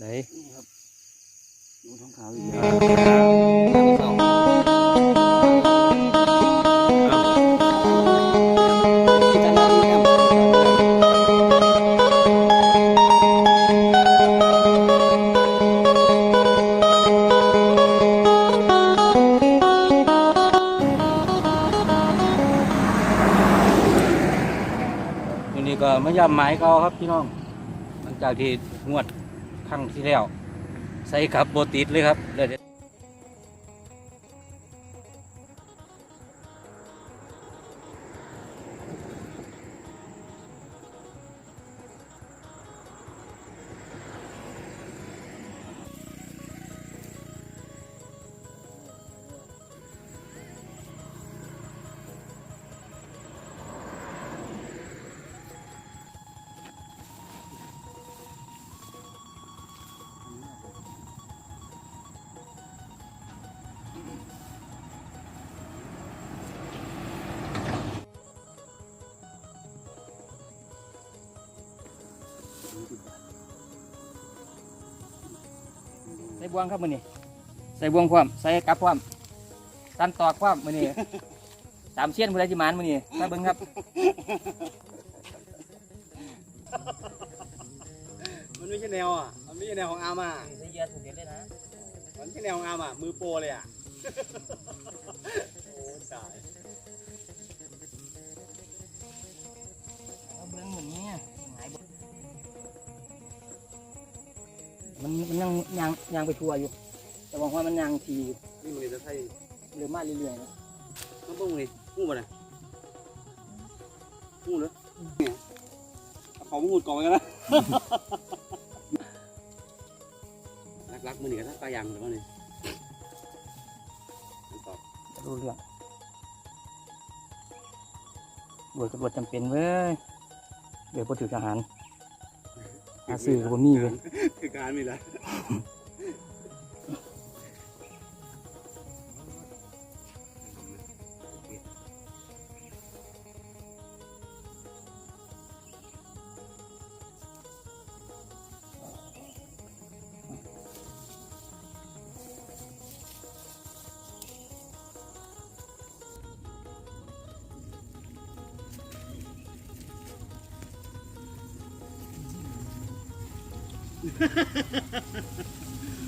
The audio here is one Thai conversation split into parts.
ไหนนี่ครับดูท้องขาวอีกแล้วที่จะนั่งแอมวันนี้ก็ไม่ย่ำหมายเขาครับพี่น้อง หลังจากที่งวด ครั้งที่แล้ว ใส่ขับโบติดเลยครับ ใส่บวงครับมือนี้ใส่บวงความใส่กลับความตันตอกความมือนี้ตามเชียนมือไรจิมานมือนี้มาเบิ้งครับมันไม่ใช่แนวอะ มันไม่ใช่แนวของอาร์มอะใส่เยอะถูกเด็ดเลยนะ มันไม่ใช่แนวของอาร์มอะ มือโปรเลยอะ โอ้ตายเอาเบิ้งเหมือนนี้หงาย มันมันยังยังยังไปทัวร์อยู่ แต่บอกว่ามันยังทีอยู่นี่มันจะใช่เรือมาเรื่อยๆนะต้องต้องเลยงูป่ะเนี่ยงูเหรอเนี่ยเอาของงูกองกันนะรักรักๆมือหนีกันนะปลายางหรือว่าเนี่ยตอบจะรู้เรื่องบวชกับบวชจำเป็นเว้ยเดี๋ยวพอถือทหาร หาซื้อกับมีเว้ย คือการ์ดไม่ละ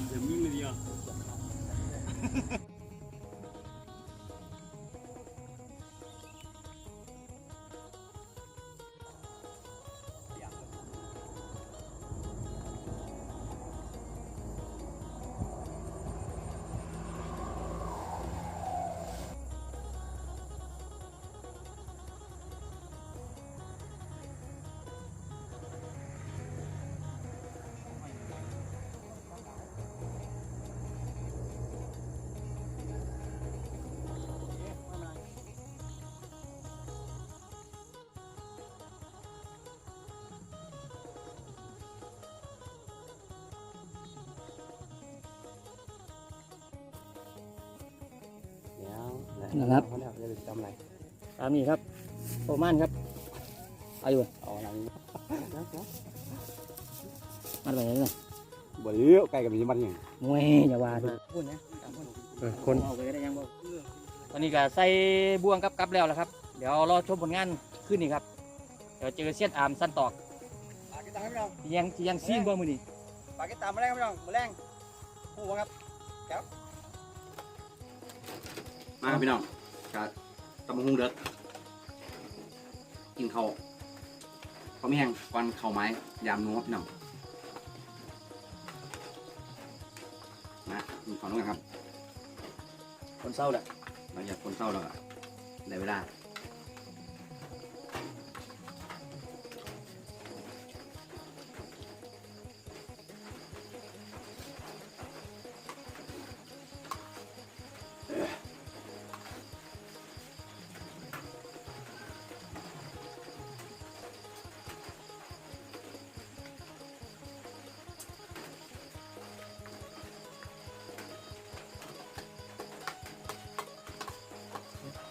เดี๋ยว นะครับเขาเนี่ยจะทำอะไรตามนี้ครับโอมานครับเอาอยู่เอาอะไรนี่มาไปไหนเนี่ยบ่เลี้ยวไกลกับมีมันอย่างมวยอย่าว่าดิพูดนะเออคนเอาไปได้ยังบ่ตอนนี้ก็ใส่บ่วงกับกับแล้วละครับ เดี๋ยวรอชมผลงานขึ้นนี่ครับเดี๋ยวเจอเสียนอามสั้นตอกปากกินตามไม่ลองที่ยังที่ยังซีนบ่มือนี่ปากกินตามไม่ได้ไม่ลองมือแรงหูวะครับครับ มาครับพี่น้องกับตำบักหุ่งเด็ดกินข้าวข้าวไม่แห้งก่อนข้าวไม้ยามนัวพี่น้องมากินข้าวนู้นกันครับคนเศร้าแหละหลังจากคนเศร้าแล้วอะได้เวลา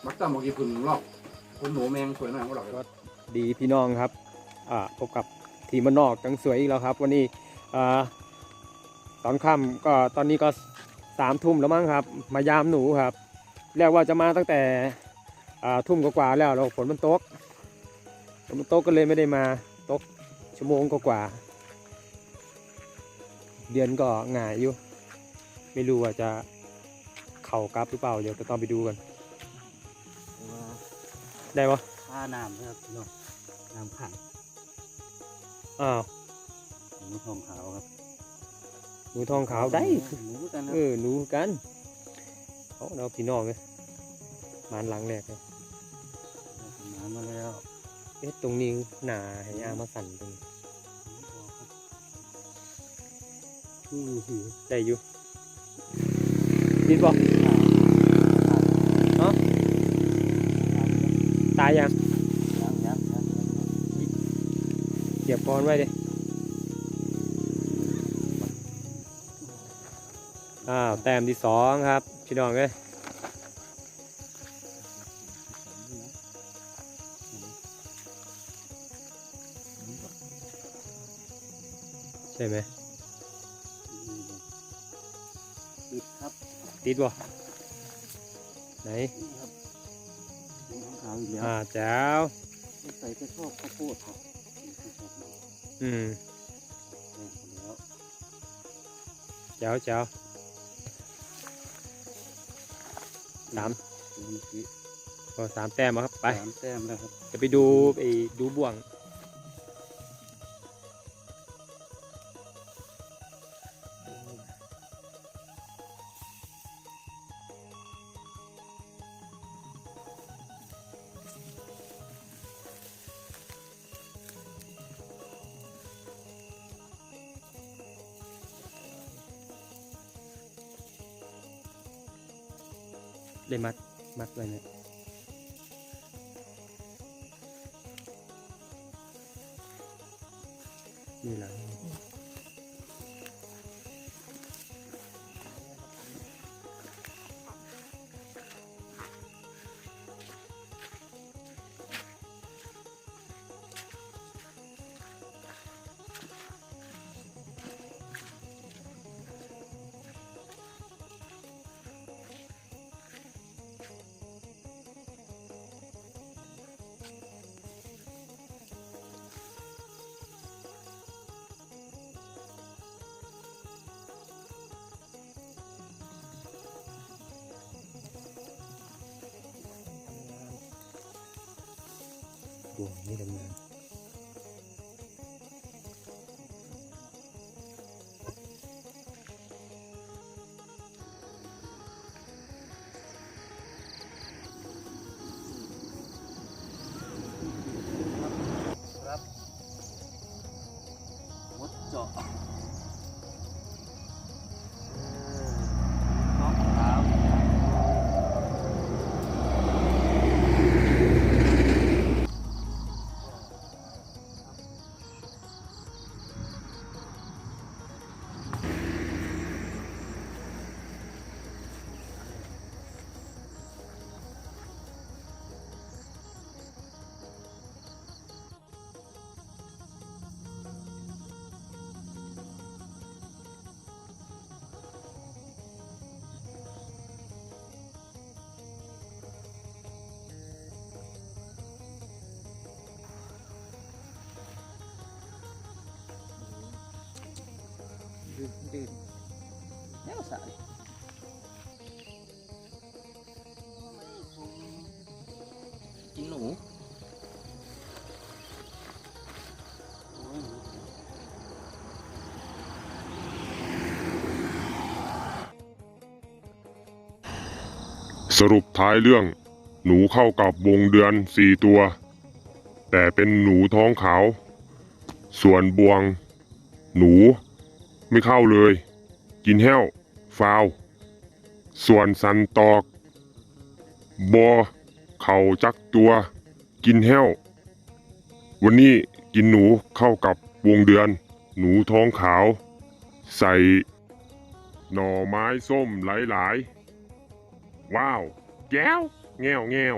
มักตั้มบอกกี่พึ่งรอบคุณหมูแมงสวยมากก็หรอกดีพี่น้องครับอ่าพบกับทีมบ้านนอกจังสวยอีกแล้วครับ วันนี้อ่าตอนค่ำก็ตอนนี้ก็สามทุ่มแล้วมั้งครับ มายามหนูครับเรียกว่าจะมาตั้งแต่ทุ่มกว่าแล้วแล้วฝนมันตกฝนมันตกก็เลยไม่ได้มาตกชั่วโมงกว่าเดือนก็หง่ายอยู่ ไม่รู้ว่าจะเข่ากลับหรือเปล่าเดี๋ยวจะต้องไปดูกัน ได้ปะค่าน้ำนะครับพี่น้องน้ำขังอ้าวหมูทองขาวครับหนูทองขาวได้หมูกันนะเออหนูกันเอาเราพี่น้องเลยมานหลังแรกเลยน้ำมาแล้วเอ๊ะตรงนี้หนาให้อามาสั่นตรงนี้อือหือได้อยู่ดิดบอก ตายยังยังยังยังเก็บพรไว้ดิ อ้าว แต้มที่สองครับ พี่น้องเลยใช่ไหมติดครับ ติดบ่ไหน นี่ครับหมูทองขาวอีกแล้วอ่าแจ้วใส่ไปชอบข้าวโพดครับนี่คือชอบมากอืมแม่งหมดแล้วแจ้วแจ้วสามดูเมื่อกี้ก็สามแต้มแล้วครับไปสามแต้มแล้วครับ จะไปดูไอ้ดูบ่วง เลยมัด มัดไว้เนี่ยนี่แหละ บ่วงนี่ท ดื้อดื้อแนวสายกินหนูสรุปท้ายเรื่อง หนูเข้ากับวงเดือนสี่ตัว แต่เป็นหนูท้องขาว ส่วนบวง หนู ไม่เข้าเลย กินแห้ว ฟาว ส่วนสันตอกบอเข่าจักตัว กินแห้ว วันนี้กินหนูเข้ากับวงเดือน หนูท้องขาว ใส่ หน่อไม้ส้มหลาย ๆ ว้าว แก้ว แง่วแง่ว